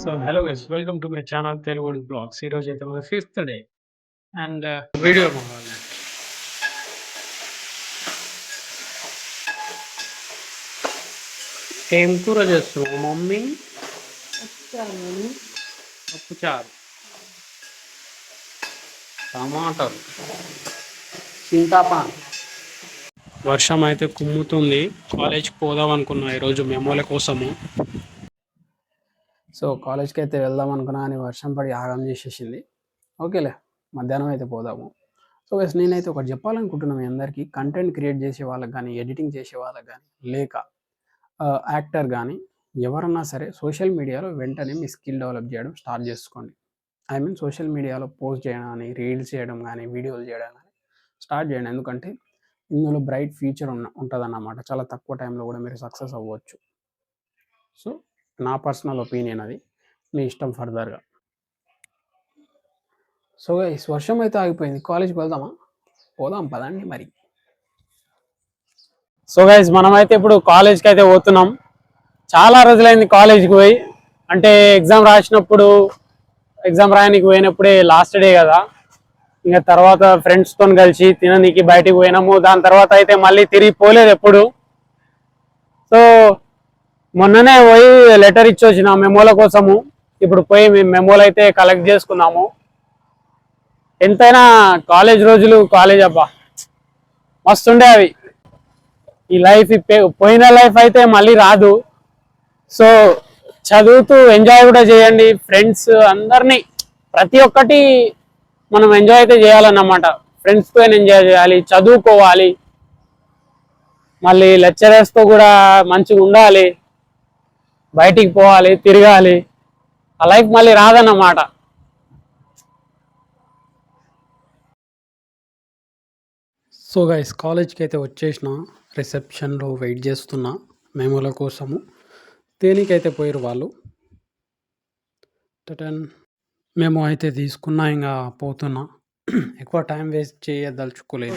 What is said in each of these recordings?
So hello guys welcome to my channel Telugu blogs ఈరోజు అయితే మన ఫిఫ్త్ డే అండ్ వీడియో కావాలి ఏం కూర చేస్తున్నావు మమ్మీ? పప్పు చారు టమాటాలు. చింతాపాన్ వర్షం అయితే కుమ్ముతుంది. కాలేజ్కి పోదాం అనుకున్నా ఈరోజు మెమోల కోసము. సో కాలేజ్కి అయితే వెళ్దాం అనుకున్నా అని వర్షం పడి ఆగం చేసేసింది. ఓకేలే మధ్యాహ్నం అయితే పోదాము. సో గైస్ నేనైతే ఒకటి చెప్పాలనుకుంటున్నాను మీ అందరికీ. కంటెంట్ క్రియేట్ చేసే వాళ్ళకి కానీ ఎడిటింగ్ చేసే వాళ్ళకి కానీ లేక యాక్టర్ కానీ ఎవరన్నా సరే సోషల్ మీడియాలో వెంటనే మీ స్కిల్ డెవలప్ చేయడం స్టార్ట్ చేసుకోండి. ఐ మీన్ సోషల్ మీడియాలో పోస్ట్ చేయడం కానీ రీల్స్ చేయడం కానీ వీడియోలు చేయడం కానీ స్టార్ట్ చేయండి. ఎందుకంటే ఇందులో బ్రైట్ ఫ్యూచర్ ఉన్న ఉంటుందన్నమాట. చాలా తక్కువ టైంలో కూడా మీరు సక్సెస్ అవ్వచ్చు. సో నా పర్సనల్ ఒపీనియన్ అది. మీ ఇష్టం ఫర్దర్గా. సో గైస్ వర్షం అయితే ఆగిపోయింది. కాలేజ్కి వెళ్దామా? పోదాం పదండి మరి. సో గైస్ మనమైతే ఇప్పుడు కాలేజ్కి అయితే పోతున్నాం. చాలా రోజులైంది కాలేజ్కి పోయి. అంటే ఎగ్జామ్ రాసినప్పుడు ఎగ్జామ్ రాయడానికి పోయినప్పుడే లాస్ట్ డే కదా. ఇంకా తర్వాత ఫ్రెండ్స్తో కలిసి తిననీకి బయటికి పోయినాము. దాని తర్వాత అయితే మళ్ళీ తిరిగి పోలేదు ఎప్పుడు. సో మొన్ననే పోయి లెటర్ ఇచ్చి వచ్చిన మెమోల కోసము. ఇప్పుడు పోయి మేము మెమోలు అయితే కలెక్ట్ చేసుకున్నాము. ఎంతైనా కాలేజ్ రోజులు కాలేజ్ అబ్బా. మస్తుండే అవి. ఈ లైఫ్ పోయిన లైఫ్ అయితే మళ్ళీ రాదు. సో చదువుతూ ఎంజాయ్ కూడా చేయండి. ఫ్రెండ్స్ అందరినీ ప్రతి ఒక్కటి మనం ఎంజాయ్ అయితే చేయాలన్నమాట. ఫ్రెండ్స్తో ఎంజాయ్ చేయాలి చదువుకోవాలి. మళ్ళీ లెక్చరర్స్తో కూడా మంచిగా ఉండాలి. బయటికి పోవాలి తిరగాలి. ఆ లైఫ్ మళ్ళీ రాదన్నమాట. సో గైస్ కాలేజ్కి అయితే వచ్చేసిన రిసెప్షన్లో వెయిట్ చేస్తున్నా మెమోల కోసము. దేనికైతే పోయారు వాళ్ళు. టటన్. మేము అయితే తీసుకున్నా ఇంకా పోతున్నా. ఎక్కువ టైం వేస్ట్ చేయదలుచుకోలేదు.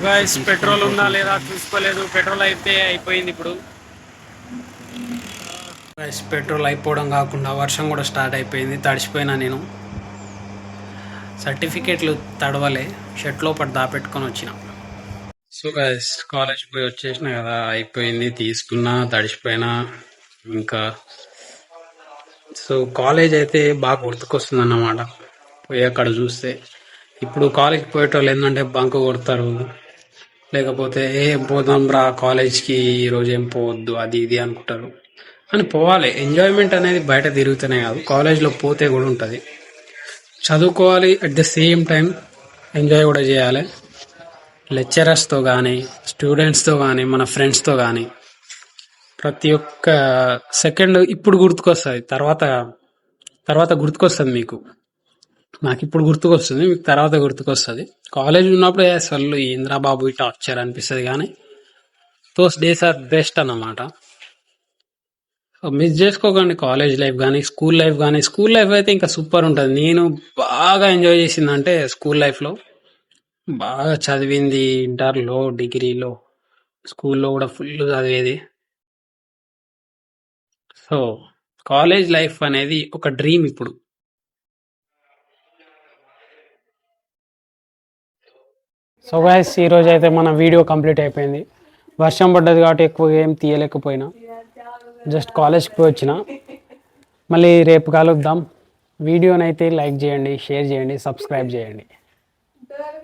పెట్రోల్ ఉందా లేదా చూసుకోలేదు. పెట్రోల్ అయితే అయిపోయింది ఇప్పుడు. గైస్ పెట్రోల్ అయిపోవడం కాకుండా వర్షం కూడా స్టార్ట్ అయిపోయింది. తడిసిపోయినా నేను. సర్టిఫికేట్లు తడవలే. షర్ట్ లోపల దాపెట్టుకొని వచ్చిన. సో గైస్ కాలేజ్ పోయి వచ్చేసిన కదా. అయిపోయింది. తీసుకున్నా తడిసిపోయినా. ఇంకా సో కాలేజ్ అయితే బాగా గుర్తుకొస్తుంది అన్నమాట పోయి అక్కడ చూస్తే. ఇప్పుడు కాలేజ్ పోయేటోళ్ళు ఏంటంటే బంక్ కొడతారు. లేకపోతే ఏం పోదాం రా కాలేజ్కి ఈరోజు ఏం పోవద్దు. అది ఇది అనుకుంటారు. అని పోవాలి. ఎంజాయ్మెంట్ అనేది బయట తిరుగుతూనే కాదు. కాలేజ్లో పోతే కూడా ఉంటుంది. చదువుకోవాలి at the same time enjoy కూడా చేయాలి. లెక్చరర్స్తో కానీ స్టూడెంట్స్తో కానీ మన ఫ్రెండ్స్తో కానీ ప్రతి ఒక్క సెకండ్ ఇప్పుడు గుర్తుకొస్తుంది. తర్వాత తర్వాత గుర్తుకొస్తుంది మీకు. నాకు ఇప్పుడు గుర్తుకొస్తుంది మీకు తర్వాత గుర్తుకొస్తుంది. కాలేజ్ ఉన్నప్పుడు అసలు ఇంద్రాబాబు టార్చర్ అనిపిస్తుంది కానీ దోస్ డేస్ ఆర్ బెస్ట్ అన్నమాట. మిస్ చేసుకోకండి కాలేజ్ లైఫ్ కానీ స్కూల్ లైఫ్ కానీ స్కూల్ లైఫ్ అయితే ఇంకా సూపర్ ఉంటుంది. నేను బాగా ఎంజాయ్ చేసిందంటే స్కూల్ లైఫ్లో బాగా చదివింది ఇంటర్లో డిగ్రీలో స్కూల్లో కూడా ఫుల్ చదివేది. సో కాలేజ్ లైఫ్ అనేది ఒక డ్రీమ్ ఇప్పుడు. సో గైస్ ఈరోజు అయితే మన వీడియో కంప్లీట్ అయిపోయింది. వర్షం పడ్డది కాబట్టి ఎక్కువగా ఏం తీయలేకపోయినా. జస్ట్ కాలేజ్కి పోయి వచ్చిన మళ్ళీ రేపు కలుద్దాం. వీడియోనైతే లైక్ చేయండి షేర్ చేయండి సబ్స్క్రైబ్ చేయండి.